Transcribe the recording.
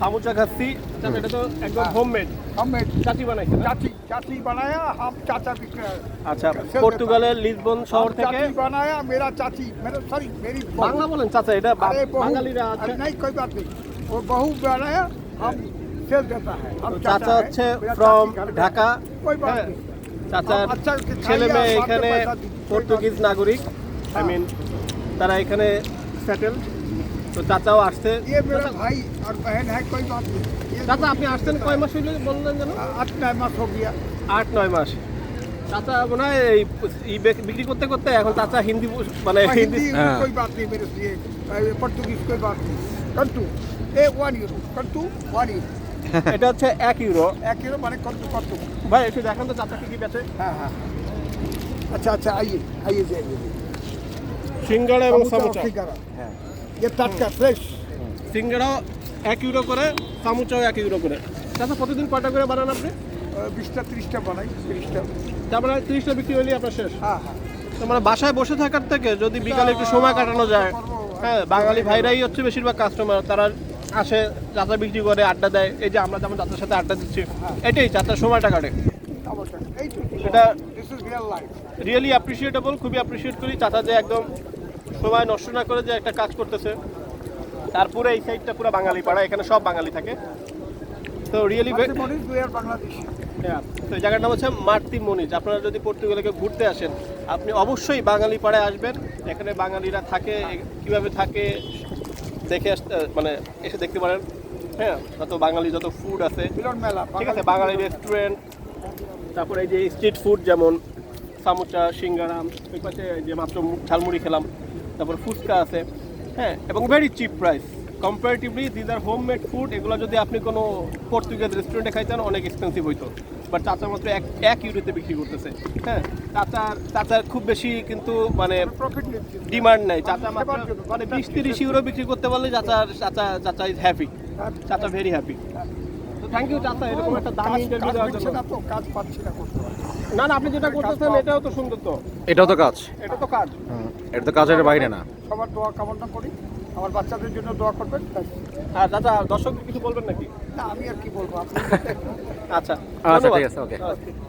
সামোসা খাচ্ছি। এটা তো একদম হোমমেড হোমমেড চাচি বানাইছে চাচি চাচি বানায়া হাফ চাচা বিক্রি আচ্ছা পর্তুগালের লিসবন শহর থেকে চাচি বানায়া মেরা চাচি মেরা সরি মেরি বাংলা বলেন চাচা এটা বাঙালিরা আছে। নাই কই বাত নেই। ও বহু বানায়া হাম হ্যাঁ। সেল দেতা হ্যায় চাচা হচ্ছে ফ্রম ঢাকা। কই বাত হ্যাঁ, নেই। চাচার আচ্ছা, ছেলে মেয়ে এখানে পর্তুগিজ নাগরিক। আই মিন তারা এখানে সেটেলড তো চাচাও আসছে। ভাই আর চাচা আপনি আসছেন কয় মাস হইলে বললেন যেন? আট নয় মাস হোক আট নয় মাস। চাচা মনে হয় এই বিক্রি করতে করতে এখন চাচা হিন্দি মানে হিন্দি হ্যাঁ। পর্তুগিজ কই বাত কন্টু এ ওয়ান ইউরো কন্টু ওয়ান ইউরো এটা হচ্ছে এক ইউরো এক ইউরো মানে কত কত ভাই একটু দেখেন তো চাচা কি কি বেচে। হ্যাঁ হ্যাঁ। আচ্ছা আচ্ছা আইয়ে আইয়ে যাইয়ে সিঙ্গাড়া এবং সামোসা হ্যাঁ। যে টাটকা ফ্রেশ সিঙ্গারা এক ইউরো করে সামুচাও এক ইউরো করে। তাছাড়া প্রতিদিন কয়টা করে বানান আপনি? বিশটা তিরিশটা বানাই তিরিশটা। তারপরে মানে তিরিশটা বিক্রি হলে আপনার শেষ? হ্যাঁ হ্যাঁ। মানে বাসায় বসে থাকার থেকে যদি বিকালে একটু সময় কাটানো যায় হ্যাঁ বাঙালি ভাইরাই হচ্ছে বেশিরভাগ কাস্টমার তারা আসে যাত্রা বিক্রি করে আড্ডা দেয়। এই যে আমরা যেমন যাত্রার সাথে আড্ডা দিচ্ছি হ্যাঁ। এটাই যাত্রার সময়টা কাটে। এটা রিয়েলি অ্যাপ্রিসিয়েটেবল খুবই অ্যাপ্রিসিয়েট করি। চাচা যে একদম সময় নষ্ট না করে যে একটা কাজ করতেছে তারপরে এই সাইডটা পুরো বাঙালি পাড়া এখানে সব বাঙালি থাকে। তো রিয়েলি হ্যাঁ তো এই জায়গার নাম হচ্ছে মার্তি মনিজ আপনারা যদি পর্তুগালে কেউ ঘুরতে আসেন আপনি অবশ্যই বাঙালি পাড়ায় আসবেন। এখানে বাঙালিরা থাকে কীভাবে থাকে দেখে আসতে মানে এসে দেখতে পারেন। হ্যাঁ যত বাঙালি যত ফুড আছে। ঠিক আছে বাঙালি রেস্টুরেন্ট তারপরে এই যে স্ট্রিট ফুড যেমন সামোচা সিঙ্গারাম ওই পাশে যে মাত্র ঝালমুড়ি খেলাম। তারপর ফুচকা আছে হ্যাঁ এবং very cheap price comparatively this R home made food এগুলো যদি আপনি কোনো পর্তুগিজ রেস্টুরেন্টে খাইতেন অনেক এক্সপেন্সিভ হইতো। বাট চাচা মাত্র এক এক ইউরোতে বিক্রি করতেছে হ্যাঁ। চাচার চাচার খুব বেশি কিন্তু মানে ডিমান্ড নাই। চাচা মাত্র মানে বিশ তিরিশ ইউরো বিক্রি করতে পারলে চাচার চাচা chacha is happy chacha very happy thank you chacha এরকম একটা দামি ইন্টারভিউ দেওয়ার জন্য। না তো কাজ পাচ্ছি না করতে না না আপনি যেটা করতেছেন এটাও তো সুন্দর তো। এটাও তো কাজ। এটা তো কাজ। এটা তো কাজের বাইরে না। সবার দোয়া কামনা করি। আমার বাচ্চাদের জন্য দোয়া করবেন। হ্যাঁ দাদা দর্শক কিছু বলবেন নাকি? না আমি আর কি বলব আচ্ছা আচ্ছা ঠিক আছে ওকে। Okay.